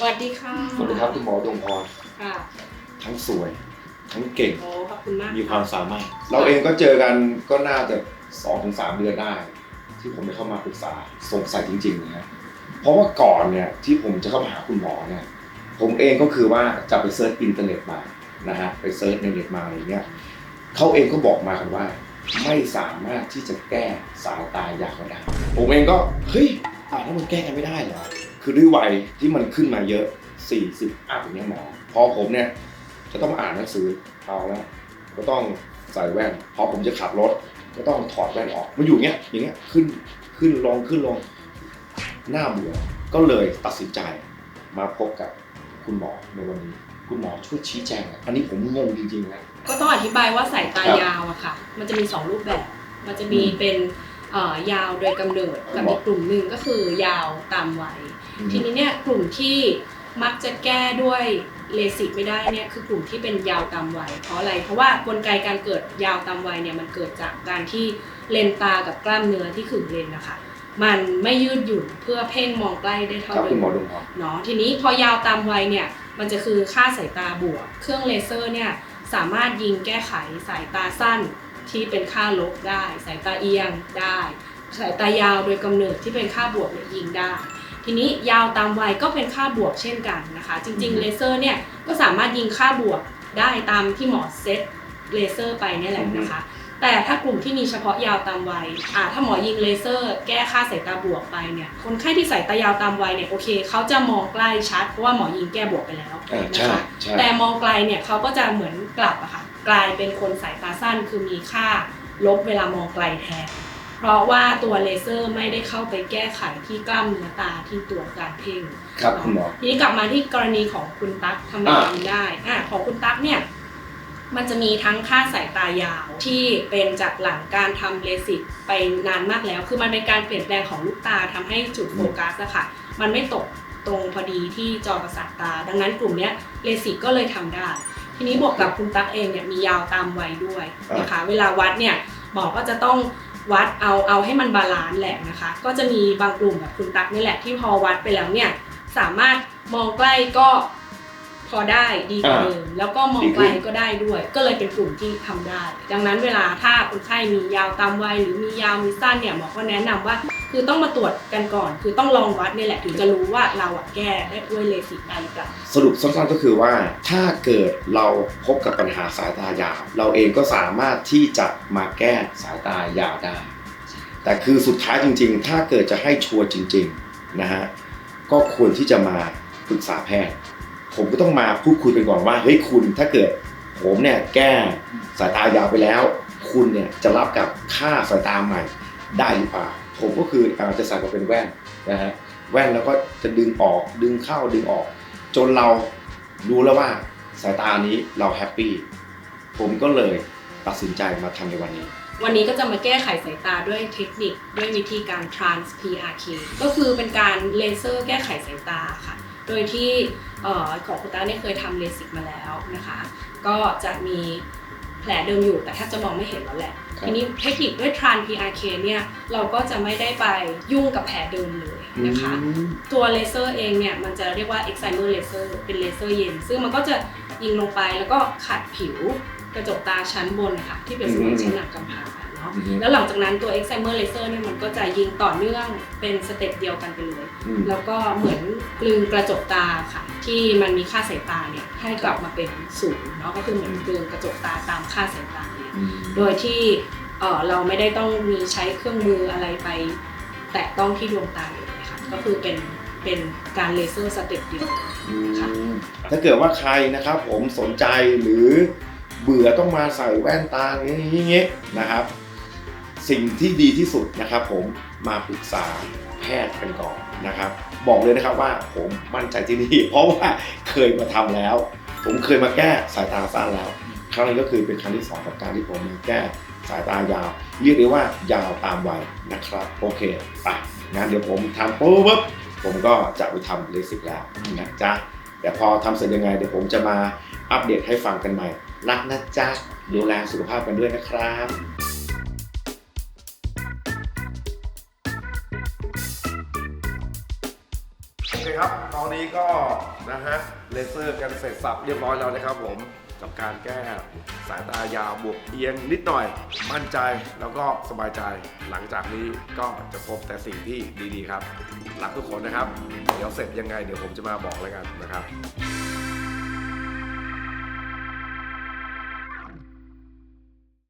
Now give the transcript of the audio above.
สวัสดีค่ะ สวัสดีครับคุณหมอดวงพรค่ะ ทั้งสวย ทั้งเก่ง โอ้ขอบคุณมากมีความสามารถ เราเองก็เจอกันก็น่าจะสองถึงสามเดือนได้ ที่ผมได้เข้ามาปรึกษาสงสัยจริงๆนะฮะเพราะว่าก่อนเนี่ยที่ผมจะเข้ามาหาคุณหมอเนี่ยผมเองก็คือว่าจะไปเซิร์ชอินเทอร์เน็ตมานะฮะไปเซิร์ชในเน็ตมาอะไรเงี้ยเขาเองก็บอกมากันว่า ไม่สามารถที่จะแก้สายตายาวได้ผมเองก็เฮ้ยอ่าแล้วมันแก้กันไม่ได้เหรอ คือด้วยวัยที่มันขึ้นมาเยอะ 40อัพอย่างเงี้ยหมอพอผมเนี่ยจะต้องอ่านหนังสือเอาแล้วก็ต้องใส่แว่น พอผมจะขับรถ ก็ต้องถอดแว่นออกมันอยู่อย่างเงี้ยอย่างเงี้ยขึ้นขึ้นลงขึ้นลงหน้าเบื่อก็เลยตัดสินใจมาพบกับคุณหมอในวันนี้ คุณหมอช่วยชี้แจงหน่อยอันนี้ผมงงจริงๆนะก็ต้องอธิบายว่าสายตาครับยาวอะค่ะ มันจะมี 2 รูปแบบ มันจะมีอืมเป็นเอ่อ ยาวโดยกำเนิดกับครับอีกกลุ่มหนึ่งก็คือยาวตามวัยทีนี้เนี่ยกลุ่มที่มักจะแก้ด้วยเลสิกไม่ได้เนี่ยคือกลุ่มที่เป็นยาวตามวัยเพราะอะไร เพราะว่ากลไกการเกิดยาวตามวัยเนี่ยมันเกิดจากการที่เลนตากับกล้ามเนื้อที่ขึงเลนนะคะมันไม่ยืดหยุ่นเพื่อเพ่งมองใกล้ได้เท่าครับเดิคุณหมอมดวงพรเนาะทีนี้พอยาวตามวัยเนี่ยมันจะคือค่าสายตาบวก เครื่องเลเซอร์เนี่ยสามารถยิงแก้ไขสายตาสั้น ที่เป็นค่าลบได้ สายตาเอียงได้ สายตายาวโดยกำเนิดที่เป็นค่าบวกเนี่ยยิงได้ ทีนี้ยาวตามวัยก็เป็นค่าบวกเช่นกันนะคะ จริงอืๆมเลเซอร์เนี่ยก็สามารถยิงค่าบวกได้ตามที่หมอเซตเลเซอร์ไปเนี่ยแหละนะคะ แต่ถ้ากลุ่มที่มีเฉพาะยาวตามวัยอ่าถ้าหมอยิงเลเซอร์ แก้ค่าสายตาบวกไปเนี่ยคนไข้ที่สายตายาวตามวัยเนี่ยโอเคเขาจะมองใกล้ชัดเพราะว่าหมอยิงแก้บวกไปแล้วเออนะใช่คะใช่แต่มองไกลเนี่ยเขาก็จะเหมือนกลับอะค่ะ กลายเป็นคนสายตาสั้นคือมีค่าลบเวลามองไกลแทน เพราะว่าตัวเลเซอร์ไม่ได้เข้าไปแก้ไขที่กล้ามเนื้อตาที่ตัวการเพ่งครับคุณหมอทีนี้กลับมาที่กรณีของคุณตั๊กทำไมอ่าทำได้อะของคุณตั๊กเนี่ยมันจะมีทั้งค่าสายตายาวที่เป็นจากหลังการทำเลสิกไปนานมากแล้ว คือมันเป็นการเปลี่ยนแปลงของลูกตาทำให้จุดโฟกัสอะค่ะ มันไม่ตกตรงพอดีที่จอประสาทตา ดังนั้นกลุ่มเนี้ยเลสิกก็เลยทำได้ ทีนี้บวกกับคุณตั๊กเองเนี่ยมียาวตามวัยด้วยนะคะเวลาวัดเนี่ยหมอก็จะต้องวัดเอาเอาให้มันบาลานซ์แหละนะคะ ก็จะมีบางกลุ่มแบบคุณตั๊กนี่แหละที่พอวัดไปแล้วเนี่ยสามารถมองใกล้ก็ พอได้ดีกว่าอ่าเดิมแล้วก็มองดีไกขึ้ลนก็ได้ด้วย ก็เลยเป็นกลุ่มที่ทำได้ ดังนั้นเวลาถ้าคนไข้มียาวตามวัยหรือมียาวมีสั้นเนี่ยหมอก็แนะนำว่า คือต้องมาตรวจกันก่อน คือต้องลองวัดเนี่ยแหละถึงจะรู้ว่าเราอะแก้ได้ด้วยเลสิกได้หรือเปล่าสรุปสั้นๆก็คือว่าถ้าเกิดเราพบกับปัญหาสายตายาว เราเองก็สามารถที่จะมาแก้สายตายาวได้ แต่คือสุดท้ายจริง ๆ ถ้าเกิดจะให้ชัวร์จริง ๆนะฮะก็ควรที่จะมาปรึกษาแพทย์ ผมก็ต้องมาพูดคุยกันก่อนว่าเฮ้ยคุณถ้าเกิด ผมเนี่ยแก้สายตายาวไปแล้ว คุณเนี่ยจะรับกับค่าสายตาใหม่ได้หรือเปล่าผมก็คืออาจจะใส่มาเป็นแว่นนะฮะแว่นแล้วก็จะดึงออกดึงเข้าดึงออก จนเรารู้แล้วว่าสายตานี้เราแฮปปี้ผมก็เลยตัดสินใจมาทำในวันนี้ วันนี้ก็จะมาแก้ไขสายตาด้วยเทคนิคด้วยวิธีการ trans PRK ก็คือเป็นการเลเซอร์แก้ไขสายตาค่ะ โดยที่เอ่อของคุณตาเนี่ยเคยทำเลสิกมาแล้วนะคะ ก็จะมีแผลเดิมอยู่แต่แทบจะมองไม่เห็นแล้วแหละครับทีนี้เทคนิคด้วย trans PRK เนี่ยเราก็จะไม่ได้ไปยุ่งกับแผลเดิมเลยนะคะอืมตัวเลเซอร์เองเนี่ยมันจะเรียกว่า excimer laser เป็นเลเซอร์เย็น ซึ่งมันก็จะยิงลงไปแล้วก็ขัดผิวกระจกตาชั้นบนค่ะที่เป็นเสมือนชั้นหนังกำพร้า เนาะ อืมแล้วหลังจากนั้นตัว excimer laser เนี่ยมันก็จะยิงต่อเนื่องเป็นสเต็ปเดียวกันไปเลย อืม แล้วก็เหมือนกลึงกระจกตาค่ะ ที่มันมีค่าสายตาเนี่ยให้กลับมาเป็นศูนย์เนาะก็คือเหมือนกลึงกระจกตาตามค่าสายตาเนี่ยอืมโดยที่เอ่อเราไม่ได้ต้องมีใช้เครื่องมืออะไรไป แตะต้องที่ดวงตาเลยค่ะก็คือเป็นเป็นการเลเซอร์สเต็ปเดียวค่ะ ถ้าเกิดว่าใครนะครับผมสนใจหรือเบื่อต้องมาใส่แว่นตาอย่างนี้อย่างนี้นะครับ สิ่งที่ดีที่สุดนะครับ ผมมาปรึกษาแพทย์กันก่อนนะครับ บอกเลยนะครับว่าผมมั่นใจที่นี่เพราะว่าเคยมาทำแล้ว ผมเคยมาแก้สายตาสั้นแล้ว ครั้งนี้ก็คือเป็นครั้งที่สองกับการที่ผมมาแก้สายตายาว เรียกได้ว่ายาวตามวัยนะครับ โอเคไปงั้นเดี๋ยวผมทำปุ๊บผมก็จะไปทำเลสิกแล้วนะจ๊ะเดี๋ยวพอทำเสร็จยังไงเดี๋ยวผมจะมาอัปเดตให้ฟังกันใหม่ รักนะจ๊ะดูแลสุขภาพกันด้วยนะครับ คครับ ตอนนี้ก็นะฮะเลเซอร์กันเสร็จสับเรียบร้อยแล้วนะครับผมกับการแก้สายตายาวบวกเอียงนิดหน่อย มั่นใจแล้วก็สบายใจ หลังจากนี้ก็จะพบแต่สิ่งที่ดีๆครับรักทุกคนนะครับ เดี๋ยวเสร็จยังไงเดี๋ยวผมจะมาบอกแล้วกันนะครับ